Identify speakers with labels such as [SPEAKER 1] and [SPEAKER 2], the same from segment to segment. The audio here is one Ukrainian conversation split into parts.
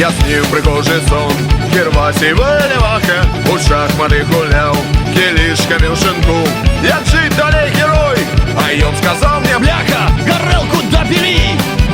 [SPEAKER 1] Я снив пригожий сон, Гервасій Веліваха у шахмати гуляв, кілішками в шинку. Як жить далі герой? А й он сказав мне, бля,
[SPEAKER 2] Бляха, горелку добери,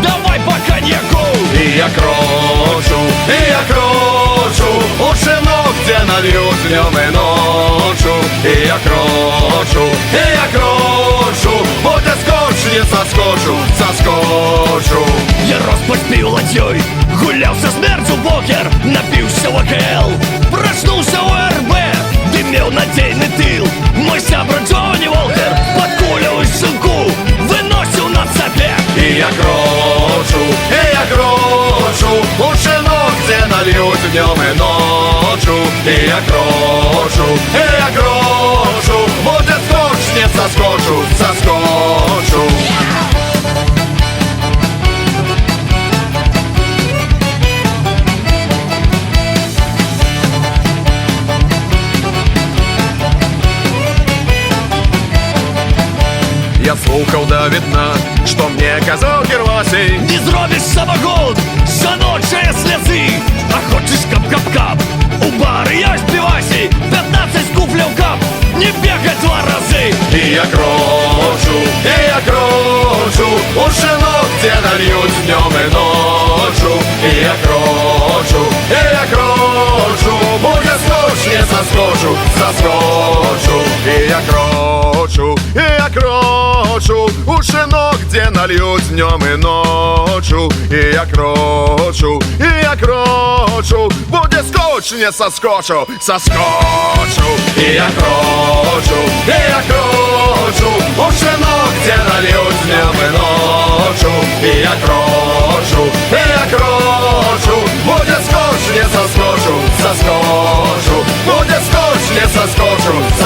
[SPEAKER 2] давай по коньяку
[SPEAKER 1] и я крочу, и я крочу, у шинок, где нальют днем и ночью. И я крочу, и я крочу, будь скотч, не соскочу, соскочу.
[SPEAKER 2] Я розпочпів ладьой, гуляв со смертю в покер, напився в АКЛ, проснулся у РБ, дымел надейный тыл. Мой сябра Джонни Волкер, подкуливай сынку, выносил на цепе.
[SPEAKER 1] И я крочу, и я крочу, у шинок, где нальют днем и ночью. И я крочу, и я крочу, Я слухав до вітна, що мне казав Гервасій.
[SPEAKER 2] Не зробиш самогон, жаночие слезы, а хочешь кап-кап-кап. У бары я співайся, 15 куплів кап, не бегай два рази.
[SPEAKER 1] И я крочу, и я крочу, у шинок, где нальют днем и ночью. И я крочу, и я крочу, будет скотч, не соскочу, соскочу. У шинок, где нальют днем и ночью. И я крочу, и я крочу, будет скотч, не соскочу, соскочу. И я крочу, и я крочу, у шинок, где нальют днем и ночью. И я крочу, и я крочу, будет скотч, не соскочу, соскочу. Будет скотч, не соскочу, соскочу.